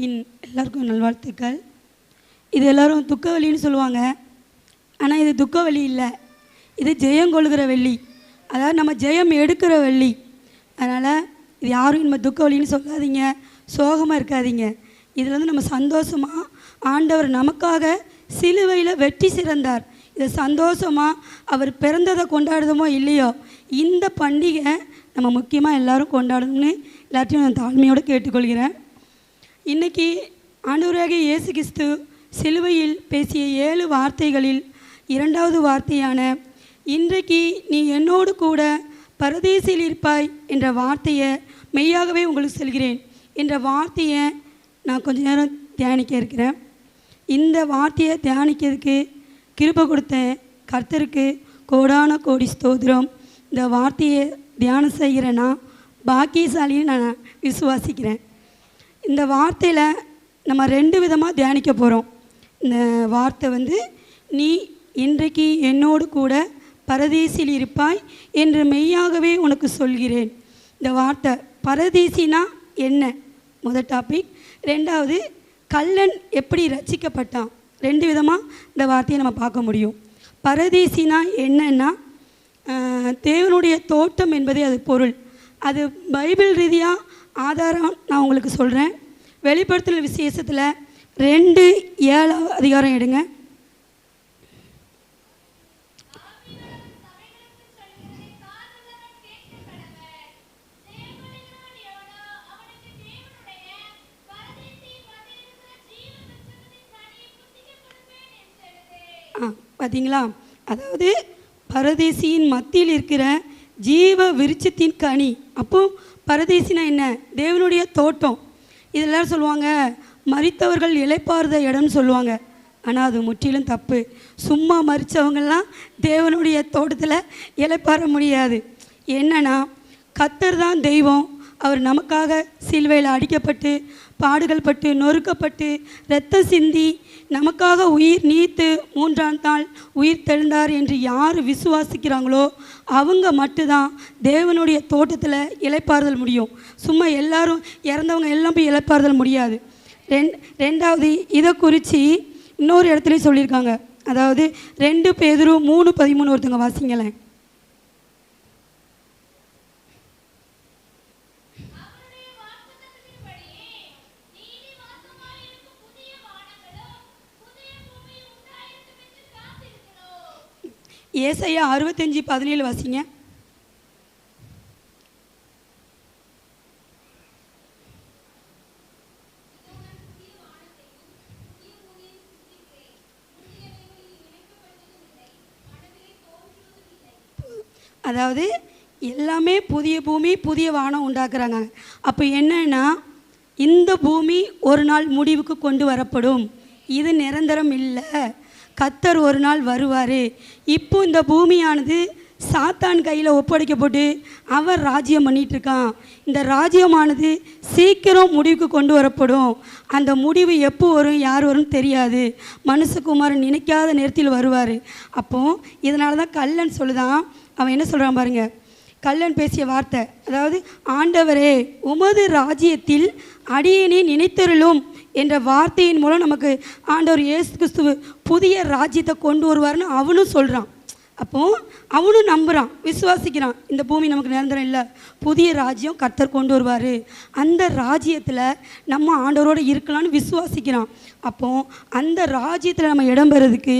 மீன் எல்லாருக்கும் நல்வாழ்த்துக்கள். இது எல்லோரும் துக்க வலின்னு சொல்லுவாங்க. ஆனால் இது துக்க வலி இல்லை. இது ஜெயம் கொள்கிற வெள்ளி. அதாவது நம்ம ஜெயம் எடுக்கிற வெள்ளி. அதனால் இது யாரும் நம்ம துக்க வலின்னு சொல்லாதீங்க. சோகமாக இருக்காதீங்க. இதில் வந்து நம்ம சந்தோஷமாக ஆண்டவர் நமக்காக சிலுவையில் வெற்றி சிறந்தார். இதை சந்தோஷமாக அவர் பிறந்ததை கொண்டாடுதமோ இல்லையோ இந்த பண்டிகை நம்ம முக்கியமாக எல்லோரும் கொண்டாடணும்னு எல்லாத்தையும் நான் தாழ்மையோடு கேட்டுக்கொள்கிறேன். இன்னைக்கு ஆண்டவராக இயேசு கிறிஸ்து சிலுவையில் பேசிய ஏழு வார்த்தைகளில் இரண்டாவது வார்த்தையான இன்றைக்கு நீ என்னோடு கூட பரதேசில் இருப்பாய் என்ற வார்த்தையை மெய்யாகவே உங்களுக்கு சொல்கிறேன். என்ற வார்த்தையை நான் கொஞ்ச நேரம் தியானிக்க இருக்கிறேன். இந்த வார்த்தையை தியானிக்கிறதுக்கு கிருப்பை கொடுத்த கர்த்தருக்கு கோடான கோடி ஸ்தோதிரம் இந்த வார்த்தையை தியானம் செய்கிறேன்னா பாக்கியசாலின்னு நான் விசுவாசிக்கிறேன். இந்த வார்த்தையில் நம்ம ரெண்டு விதமாக தியானிக்க போகிறோம் இந்த வார்த்தை வந்து நீ இன்றைக்கு என்னோடு கூட பரதேசியில் இருப்பாய் என்று மெய்யாகவே உனக்கு சொல்கிறேன். இந்த வார்த்தை பரதேசினா என்ன? முதல் டாபிக் ரெண்டாவது கல்லன் எப்படி ரச்சிக்கப்பட்டான் ரெண்டு விதமாக இந்த வார்த்தையை நம்ம பார்க்க முடியும். பரதேசினா என்னன்னா தேவனுடைய தோட்டம் என்பதே அது பொருள். அது பைபிள் ரீதியாக ஆதாரம் நான் உங்களுக்கு சொல்கிறேன் வெளிப்படுத்தல் விசேஷத்தில் ரெண்டு ஏழாவது அதிகாரம் எடுங்க. ஆ பார்த்தீங்களா அதாவது பரதேசியின் மத்தியில் இருக்கிற ஜீவ விருட்சத்தின் கனி. அப்போ பரதேசினா என்ன? தேவனுடைய தோட்டம். இதெல்லாம் சொல்லுவாங்க மறித்தவர்கள் இளைப்பாறுத இடம்னு சொல்லுவாங்க. ஆனால் அது முற்றிலும் தப்பு. சும்மா மறித்தவங்கெல்லாம் தேவனுடைய தோட்டத்தில் இளைப்பாற முடியாது. என்னன்னா கத்தர் தான் தெய்வம். அவர் நமக்காக சிலுவையில் அடிக்கப்பட்டு பாடுகள் பட்டு நொறுக்கப்பட்டு இரத்த சிந்தி நமக்காக உயிர் நீத்து மூன்றாம் நாள் உயிர் தெழுந்தார் என்று யார் விசுவாசிக்கிறாங்களோ அவங்க மட்டும்தான் தேவனுடைய தோட்டத்தில் இளைப்பாறுதல் முடியும். சும்மா எல்லாரும் இறந்தவங்க எல்லாம் போய் இளைப்பாறுதல் முடியாது. ரெண் ரெண்டாவது இதை குறித்து இன்னொரு இடத்துலையும் சொல்லியிருக்காங்க. அதாவது ரெண்டு பேதரும் மூணு பதிமூணு ஒருத்தங்க வாசிங்களேன். ஏசையா அறுபத்தஞ்சி பதினேழு வாசிங்க. அதாவது எல்லாமே புதிய பூமி புதிய வானம் உண்டாக்குறாங்க. அப்போ என்னன்னா இந்த பூமி ஒரு நாள் முடிவுக்கு கொண்டு வரப்படும். இது நிரந்தரம் இல்லை. கத்தர் ஒரு நாள் வருவார். இப்போ இந்த பூமியானது சாத்தான் கையில் ஒப்படைக்கப்பட்டு அவர் ராஜ்யம் பண்ணிகிட்ருக்கான் இருக்கான் இந்த ராஜ்யமானது சீக்கிரம் முடிவுக்கு கொண்டு வரப்படும். அந்த முடிவு எப்போ வரும் யார் வரும் தெரியாது. மனுஷகுமாரன் நினைக்காத நேரத்தில் வருவார். அப்போது இதனால தான் கல்லன் சொல்லுதான் அவன் என்ன சொல்கிறான் பாருங்க. கல்லன் பேசிய வார்த்தை அதாவது ஆண்டவரே உமது ராஜ்யத்தில் அடியேனே நினைத்தருளும். என்ற வார்த்தையின் மூலம் நமக்கு ஆண்டவர் இயேசு கிறிஸ்துவ புதிய ராஜ்யத்தை கொண்டு வருவார்னு அவனும் சொல்கிறான் அப்போ அவனும் நம்புகிறான் விசுவாசிக்கிறான். இந்த பூமி நமக்கு நிரந்தரம் இல்லை. புதிய ராஜ்யம் கர்த்தர் கொண்டு வருவார். அந்த ராஜ்யத்தில் நம்ம ஆண்டவரோடு இருக்கலாம்னு விசுவாசிக்கிறான். அப்போது அந்த ராஜ்யத்தில் நம்ம இடம் பெறதுக்கு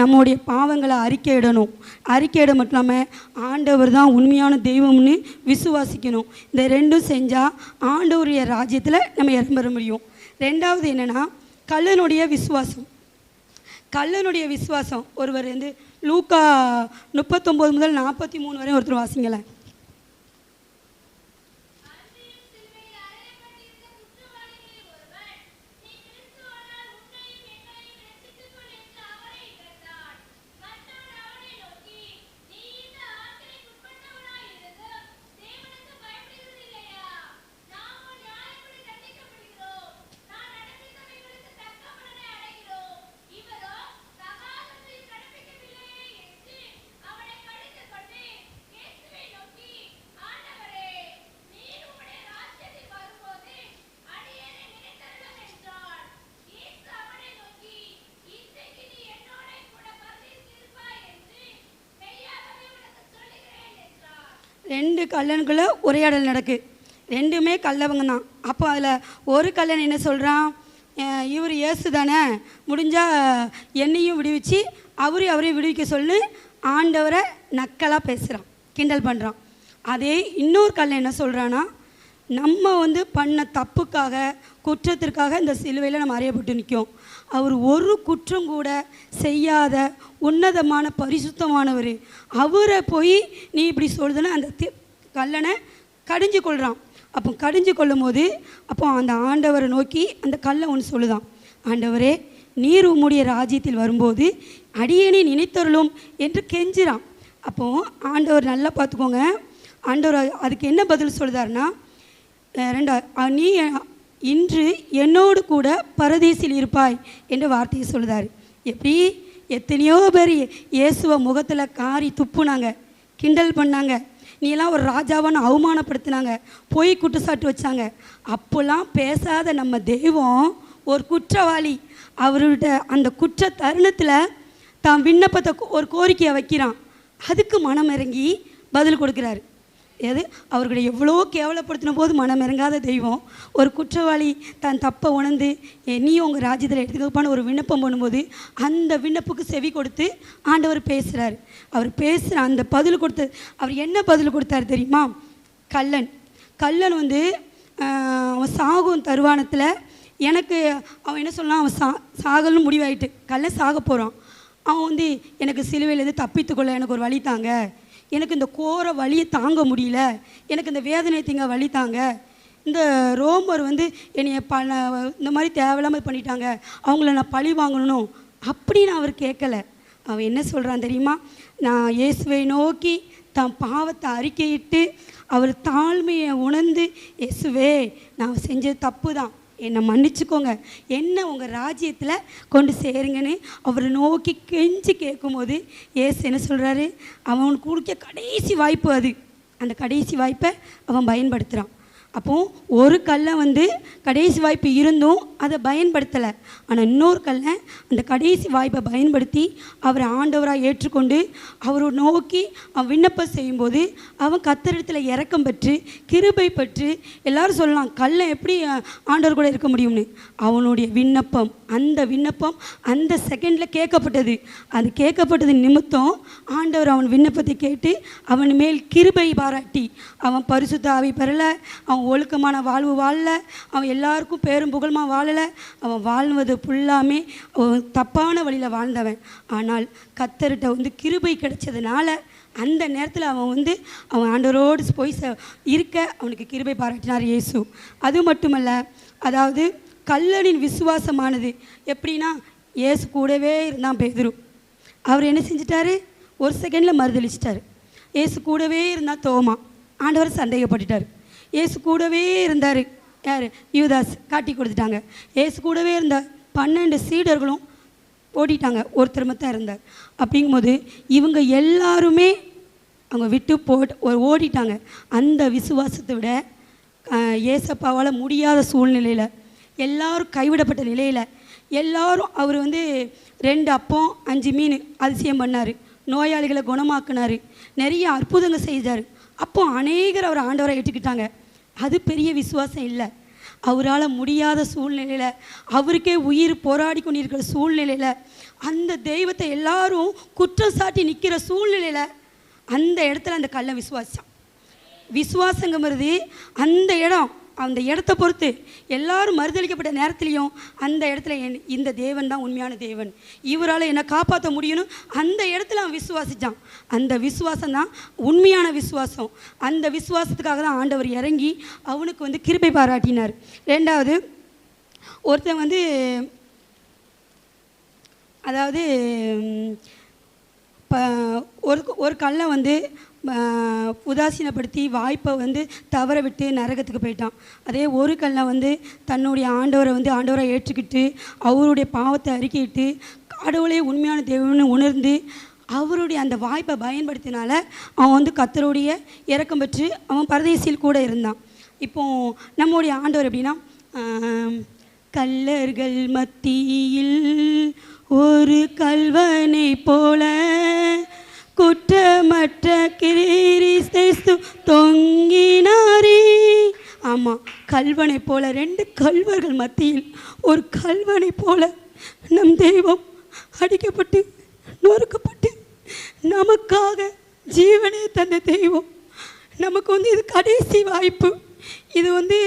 நம்முடைய பாவங்களை அறிக்கையிடணும் அறிக்கையிட மட்டும் இல்லாமல் ஆண்டவர் தான் உண்மையான தெய்வம்னு விசுவாசிக்கணும். இந்த ரெண்டும் செஞ்சால் ஆண்டவருடைய ராஜ்யத்தில் நம்ம இடம் பெற முடியும். ரெண்டாவது என்னென்னா கல்லனுடைய விசுவாசம். கல்லனுடைய விசுவாசம். ஒருவர் வந்து லூக்கா முப்பத்தொம்போது முதல் நாற்பத்தி மூணு வரையும் ஒருத்தர் வாசிங்களேன். ரெண்டு கல்லனுக்குள்ளே உரையாடல் நடக்கு. ரெண்டுமே கல்லவங்க தான். அப்போ அதில் ஒரு கல்லன் என்ன சொல்கிறான் இவர் இயேசு தானே. முடிஞ்சால் என்னையும் விடுவிச்சு அவரையும் அவரையும் விடுவிக்க சொல்லி. ஆண்டவரை நக்கலாக பேசுகிறான் கிண்டல் பண்ணுறான் அதே இன்னொரு கல்லன் என்ன சொல்கிறான்னா நம்ம வந்து பண்ண தப்புக்காக குற்றத்திற்காக இந்த சிலுவையில் நம்ம அறியப்பட்டு நிற்கும் அவர் ஒரு குற்றம் கூட செய்யாத உன்னதமான பரிசுத்தமானவர். அவரை போய் நீ இப்படி சொல்லுதுன்னு அந்த கல்லனை கடிஞ்சு கொள்கிறான் அப்போ கடிஞ்சு கொள்ளும் போது அப்போ அந்த ஆண்டவரை நோக்கி அந்த கல்லை ஒன்று சொல்லுதான். ஆண்டவரே நீர் உம்முடைய ராஜ்யத்தில் வரும்போது அடியேனை நினைத்தருளும் என்று கெஞ்சுறான். அப்போ ஆண்டவர் நல்லா பார்த்துக்கோங்க. ஆண்டவர் அதுக்கு என்ன பதில் சொல்லுதாருன்னா ரெண்டா நீ இன்று என்னோடு கூட பரதேசில் இருப்பாய் என்ற வார்த்தையை சொல்லுதார். எப்படி? எத்தனையோ பேர் இயேசுவை முகத்தில் காரி துப்புனாங்க கிண்டல் பண்ணாங்க. நீ எல்லாம் ஒரு ராஜாவான்னு அவமானப்படுத்தினாங்க. பொய் குற்றச்சாட்டு வச்சாங்க. அப்போல்லாம் பேசாத நம்ம தெய்வம் ஒரு குற்றவாளி. அவர்கிட்ட அந்த குற்ற தருணத்தில் தான் விண்ணப்பத்தை கோ- ஒரு கோரிக்கையை வைக்கிறான். அதுக்கு மனம் இறங்கி பதில் கொடுக்குறாரு. எது? அவர்களை எவ்வளோ கேவலப்படுத்தின போது மனம் இறங்காத தெய்வம். ஒரு குற்றவாளி தன் தப்பை உணர்ந்து நீயும் உங்கள் ராஜ்யத்தில் எடுத்துக்கப்பான்னு ஒரு விண்ணப்பம் பண்ணும்போது அந்த விண்ணப்புக்கு செவி கொடுத்து ஆண்டவர் பேசுகிறார் அவர் பேசுகிற அந்த பதில் கொடுத்து அவர் என்ன பதில் கொடுத்தாரு தெரியுமா? கல்லன் கல்லன் வந்து அவன் சாகும் தருவானத்தில் எனக்கு அவன் என்ன சொல்லலாம் அவன் சா சாகலும் முடிவாயிட்டு கல்லன் சாக போகிறான் அவன் வந்து எனக்கு சிலுவையிலேருந்து தப்பித்துக்கொள்ள எனக்கு ஒரு வழி தாங்க. எனக்கு இந்த கோர வழியை தாங்க முடியல. எனக்கு இந்த வேதனை திங்க வழி தாங்க. இந்த ரோமர் வந்து என்னைய ப இந்த மாதிரி தேவையில்லாமல் பண்ணிட்டாங்க. அவங்கள நான் பழி வாங்கணும். அப்படின்னு அவர் கேட்கல. அவன் என்ன சொல்கிறான் தெரியுமா? நான் இயேசுவை நோக்கி தன் பாவத்தை அறிக்கையிட்டு அவர் தாழ்மையை உணர்ந்து இயேசுவே நான் செஞ்சது தப்பு தான் என்னை மன்னிச்சுக்கோங்க. என்ன உங்கள் ராஜ்யத்தில் கொண்டு சேருங்கன்னு அவரை நோக்கி கெஞ்சி கேட்கும்போது ஏசு என்ன சொல்கிறாரு அவனுக்கு கொடுக்க கடைசி வாய்ப்பு அது. அந்த கடைசி வாய்ப்பை அவன் பயன்படுத்துகிறான் அப்போது ஒரு கல்லை வந்து கடைசி வாய்ப்பு இருந்தும் அதை பயன்படுத்தலை. ஆனால் இன்னொரு கல்லை அந்த கடைசி வாய்ப்பை பயன்படுத்தி அவரை ஆண்டவராக ஏற்றுக்கொண்டு அவரை நோக்கி அவன் விண்ணப்பம் செய்யும்போது அவன் கத்தரிடத்தில் இறக்கம் பெற்று கிருபை பெற்று எல்லாரும் சொல்லலாம் கல்லை எப்படி ஆண்டவர் கூட இருக்க முடியும்னு? அவனுடைய விண்ணப்பம் அந்த விண்ணப்பம் அந்த செகண்டில் கேட்கப்பட்டது. அது கேட்கப்பட்டது நிமித்தம் ஆண்டவர் அவன் விண்ணப்பத்தை கேட்டு அவன் மேல் கிருபை பாராட்டி அவன் பரிசுத்தாவை பெறலை அவன் ஒழுக்கமான வாழ்வு வாழல. அவன் எல்லாருக்கும் பேரும் புகழ்மா வாழலை. அவன் வாழ்வது ஃபுல்லாமே அவன் தப்பான வழியில் வாழ்ந்தவன். ஆனால் கத்தர்கிட்ட வந்து கிருபை கிடைச்சதுனால அந்த நேரத்தில் அவன் வந்து அவன் ஆண்டவரோடு போய் ச இருக்க அவனுக்கு கிருபை பாராட்டினார் இயேசு. அது மட்டுமல்ல அதாவது கல்லனின் விசுவாசமானது எப்படின்னா இயேசு கூடவே இருந்தான் பேதுரு. அவர் என்ன செஞ்சிட்டாரு? ஒரு செகண்டில் மறுதளிச்சிட்டாரு இயேசு கூடவே இருந்தால் தோமா. ஆண்டவர் சந்தேகப்பட்டுட்டார். இயேசு கூடவே இருந்தார். யார்? யூதாஸ் காட்டி கொடுத்துட்டாங்க. ஏசு கூடவே இருந்த பன்னெண்டு சீடர்களும் ஓடிட்டாங்க. ஒருத்தர் மட்டும் இருந்தார். அப்படிங்கும்போது இவங்க எல்லாருமே அவங்க விட்டு போட்டு ஓடிட்டாங்க. அந்த விசுவாசத்தை விட ஏசப்பாவால் முடியாத சூழ்நிலையில் எல்லோரும் கைவிடப்பட்ட நிலையில் எல்லோரும் அவர் வந்து ரெண்டு அப்பம் அஞ்சு மீன் அதிசயம் பண்ணார். நோயாளிகளை குணமாக்குனார். நிறைய அற்புதங்கள் செய்தார். அப்போ அநேகர் அவர் ஆண்டவரை ஏற்றுக்கிட்டாங்க. அது பெரிய விசுவாசம் இல்லை. அவரால் முடியாத சூழ்நிலையில் அவருக்கே உயிர் போராடி கொண்டிருக்கிற சூழ்நிலையில் அந்த தெய்வத்தை எல்லாரும் குற்றம் சாட்டி நிற்கிற சூழ்நிலையில் அந்த இடத்துல அந்த கல்லை விசுவாசம். விசுவாசங்கிறது அந்த இடம் அந்த இடத்த பொறுத்து எல்லாரும் மறுதளிக்கப்பட்ட நேரத்துலையும் அந்த இடத்துல என்- இந்த தேவன் தான் உண்மையான தேவன். இவரால் என்னை காப்பாற்ற முடியும்னு அந்த இடத்துல அவன் விசுவாசிச்சான். அந்த விசுவாசம் தான் உண்மையான விசுவாசம். அந்த விசுவாசத்துக்காக தான் ஆண்டவர் இறங்கி அவனுக்கு வந்து கிருப்பை பாராட்டினார். ரெண்டாவது ஒருத்தன் வந்து அதாவது இப்போ ஒரு ஒரு கல்லை வந்து உதாசீனப்படுத்தி வாய்ப்பை வந்து தவற விட்டு நரகத்துக்கு போயிட்டான். அதே ஒரு கல்லை வந்து தன்னுடைய ஆண்டவரை வந்து ஆண்டவரை ஏற்றுக்கிட்டு அவருடைய பாவத்தை அறிக்கையிட்டு கடவுளே உண்மையான தேவன்னு உணர்ந்து அவருடைய அந்த வாய்ப்பை பயன்படுத்தினால அவன் வந்து கத்தருடைய இறக்கம் பெற்று அவன் பரதேசியில் கூட இருந்தான். இப்போ நம்முடைய ஆண்டவர் எப்படின்னா கல்லர்கள் மத்தியில் ஒரு கல்வனை போல குற்றமற்ற கிரீஸ்து தொங்கினாரே. ஆமாம் கல்வனை போல ரெண்டு கல்வர்கள் மத்தியில் ஒரு கல்வனை போல நம் தெய்வம் அடிக்கப்பட்டு நொறுக்கப்பட்டு நமக்காக ஜீவனே தந்த தெய்வம். நமக்கு வந்து இது கடைசி வாய்ப்பு. இது வந்து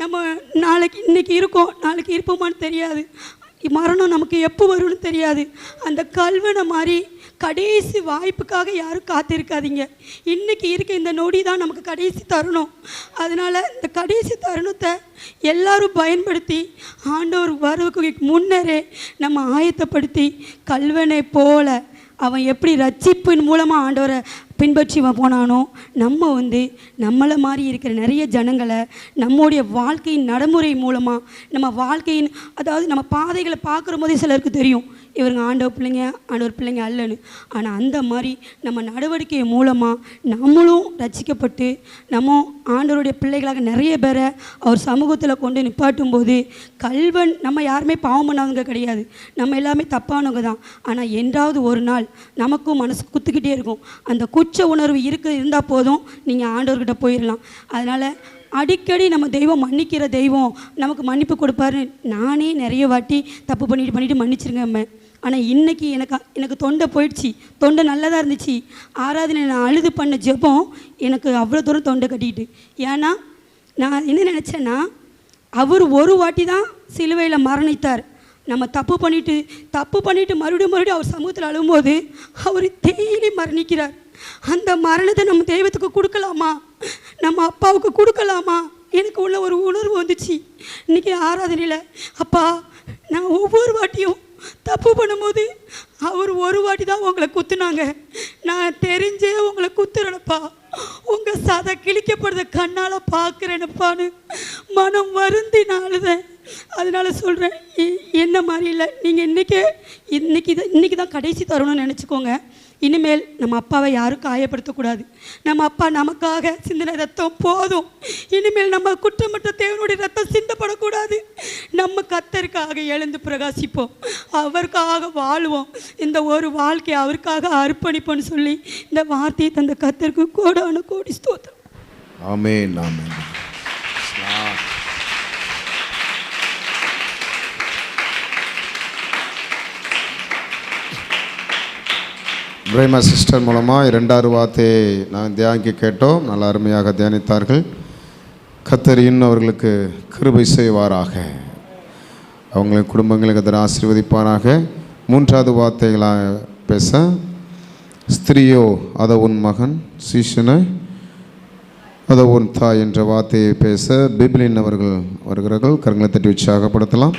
நம்ம நாளைக்கு இன்றைக்கி இருக்கோம் நாளைக்கு இருப்போமான்னு தெரியாது. மரணம் நமக்கு எப்போ வரும்னு தெரியாது. அந்த கல்வனை மாதிரி கடைசி வாய்ப்புக்காக யாரும் காத்திருக்காதீங்க. இன்றைக்கி இருக்க இந்த நொடி தான் நமக்கு கடைசி தருணம். அதனால் இந்த கடைசி தருணத்தை எல்லாரும் பயன்படுத்தி ஆண்டவர் வரவுக்கு முன்னரே நம்ம ஆயத்தப்படுத்தி கல்வனை போல அவன் எப்படி ரட்சிப்பின் மூலமாக ஆண்டவரை பின்பற்றி போனானோ நம்ம வந்து நம்மளை மாதிரி இருக்கிற நிறைய ஜனங்களை நம்முடைய வாழ்க்கையின் நடைமுறை மூலமாக நம்ம வாழ்க்கையின் அதாவது நம்ம பாதைகளை பார்க்குற போதே சிலருக்கு தெரியும். இவருங்க ஆண்டவர் பிள்ளைங்க ஆண்டவர் பிள்ளைங்க அல்லன்னு. ஆனால் அந்த மாதிரி நம்ம நடவடிக்கை மூலமாக நம்மளும் ரசிக்கப்பட்டு நம்ம ஆண்டவருடைய பிள்ளைகளாக நிறைய பேரை அவர் சமூகத்தில் கொண்டு நிப்பாட்டும் போது கல்வன் நம்ம யாருமே பாவம் பண்ணாதவங்க கிடையாது. நம்ம எல்லாமே தப்பானவங்க தான். ஆனால் என்றாவது ஒரு நாள் நமக்கும் மனசு குத்துக்கிட்டே இருக்கும். அந்த குற்ற உணர்வு இருக்கு இருந்தால் போதும் நீங்கள் ஆண்டவர்கிட்ட போயிடலாம் அதனால் அடிக்கடி நம்ம தெய்வம் மன்னிக்கிற தெய்வம் நமக்கு மன்னிப்பு கொடுப்பாரு நானே நிறைய வாட்டி தப்பு பண்ணிட்டு பண்ணிட்டு மன்னிச்சிருங்க அம்மா. ஆனால் இன்றைக்கி எனக்கு எனக்கு தொண்டை போயிடுச்சு. தொண்டை நல்லதாக இருந்துச்சு. ஆராதனை நான் அழுது பண்ண ஜெபம் எனக்கு அவ்வளோ தூரம் தொண்டை கட்டிக்கிட்டு ஏன்னா நான் என்ன நினச்சேன்னா அவர் ஒரு வாட்டி தான் சிலுவையில் மரணித்தார். நம்ம தப்பு பண்ணிவிட்டு தப்பு பண்ணிவிட்டு மறுபடியும் மறுபடியும் அவர் சமூகத்தில் அழும்போது அவர் டெய்லி மரணிக்கிறார். அந்த மரணத்தை நம்ம தெய்வத்துக்கு கொடுக்கலாமா? நம்ம அப்பாவுக்கு கொடுக்கலாமா? எனக்கு உள்ள ஒரு உணர்வு வந்துச்சு. இன்னைக்கு ஆராதனையில் அப்பா நான் ஒவ்வொரு வாட்டியும் தப்பு பண்ணும்போது அவர் ஒரு வாட்டி தான் உங்களை குத்துனாங்க. நான் தெரிஞ்சே உங்களை குத்துறேனப்பா. உங்கள் சதை கிழிக்கப்படுறத கண்ணால் பார்க்குறேனப்பான்னு மனம் வருந்தி நான் அழுதேன். அதனால சொல்கிறேன் என்ன மாதிரி இல்லை. நீங்கள் இன்றைக்கே இன்னைக்கு தான் இன்றைக்கி தான் கடைசி தருணம்னு நினச்சிக்கோங்க. இனிமேல் நம்ம அப்பாவை யாரும் காயப்படுத்தக்கூடாது நம்ம அப்பா நமக்காக சிந்தனை ரத்தம் போதும். இனிமேல் நம்ம குற்றமற்ற தேவனுடைய கத்தருக்காக எழுந்து பிரகாசிப்போம். அவருக்காக வாழ்வோம். இந்த ஒரு வாழ்க்கையை அவருக்காக அர்ப்பணிப்போம்னு சொல்லி இந்த வார்த்தையை தந்த கத்தருக்கு கோடான கோடி ஸ்தோத்திரம். ஆமென் ஆமென். பிரேமா சிஸ்டர் மூலமாக இரண்டாவது வார்த்தையை நான் தியானிக்க கேட்டோம். நல்ல அருமையாக தியானித்தார்கள். கத்தர் இன்னும் அவர்களுக்கு கிருபை செய்வாராக. அவங்களின் குடும்பங்களுக்கு அதில் ஆசீர்வதிப்பாராக. மூன்றாவது வார்த்தைகளாக பேச ஸ்திரியோ அத உன் மகன் சீஷனை அத உன் தாய் என்ற வார்த்தையை பேச பிபிலின் அவர்கள் வருகிறார்கள் கருங்களை தட்டி உற்சாகப்படுத்தலாம்